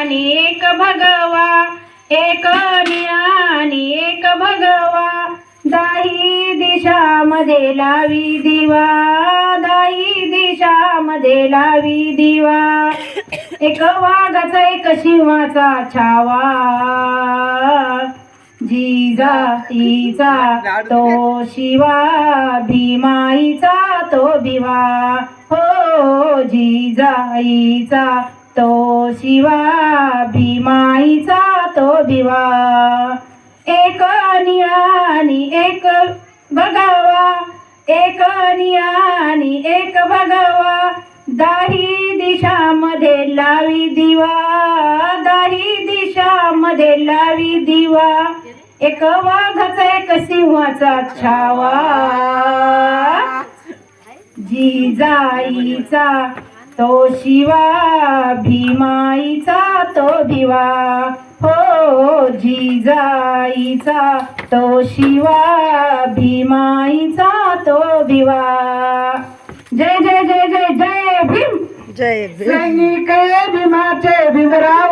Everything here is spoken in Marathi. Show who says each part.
Speaker 1: आणि एक भगवा एक आणि एक भगवा. दाही दिशामध्ये लावी दिवा दाही दिशामध्ये लावी दिवा. एक वाघाचा एक शिवाचा छावा. जिजाईचा तो शिवा भीमाईचा तो भिवा. हो जिजाईचा तो शिवा भीमाईचा तो दिवा एक आणि एक भगवा एक आणि एक भगवा दाही दिशामध्ये लावी दिवा. दाही दिशामध्ये लावी दिवा. एक वाघाचा एक सिंहाचा छावा. जिजाईचा तो शिवा भीमाईचा तो भिवा हो जिजाईचा तो शिवा भीमाईचा तो भिवा जय जय जय जय जय भीम.
Speaker 2: जय भीम.
Speaker 1: सैनिक भीमाचे भीमराव